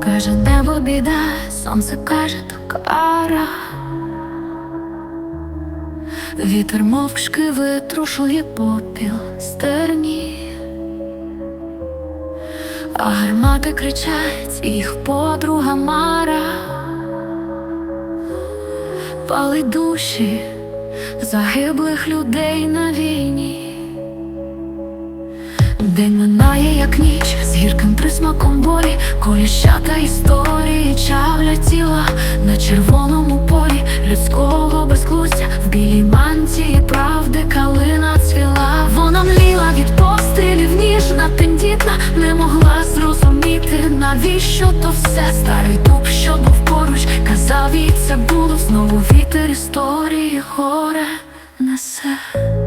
каже небо біда, сонце каже то кара. Вітер мовчки витрушує попіл стерні, а гармати кричать, їх подруга Мара палить душі загиблих людей на війні. День минає, як ніч, коліщата історії чавлять тіла на червоному полі людського безглуздя в білій мантії правди калина цвіла. Вона мліла від пострілів, ніжна, тендітна, не могла зрозуміти, навіщо то все старий дуб, що був поруч, казав їй це було знову вітер історії, горе несе.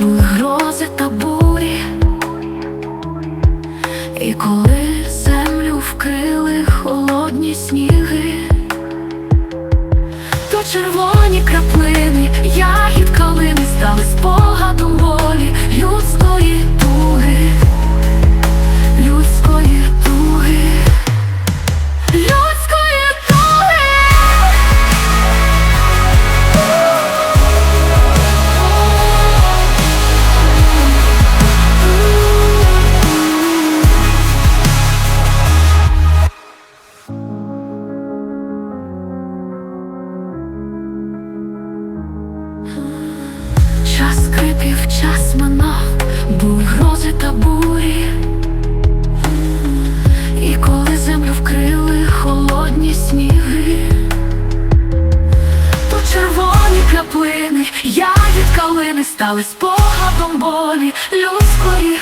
Були грози та бурі. І коли землю вкрили холодні сніги, то червоні краплини, ягід калини стали спогадом Скрипів, час минав, був грози та бурі. І коли землю вкрили холодні сніги, то червоні краплини, від калини стали спогадом болі людської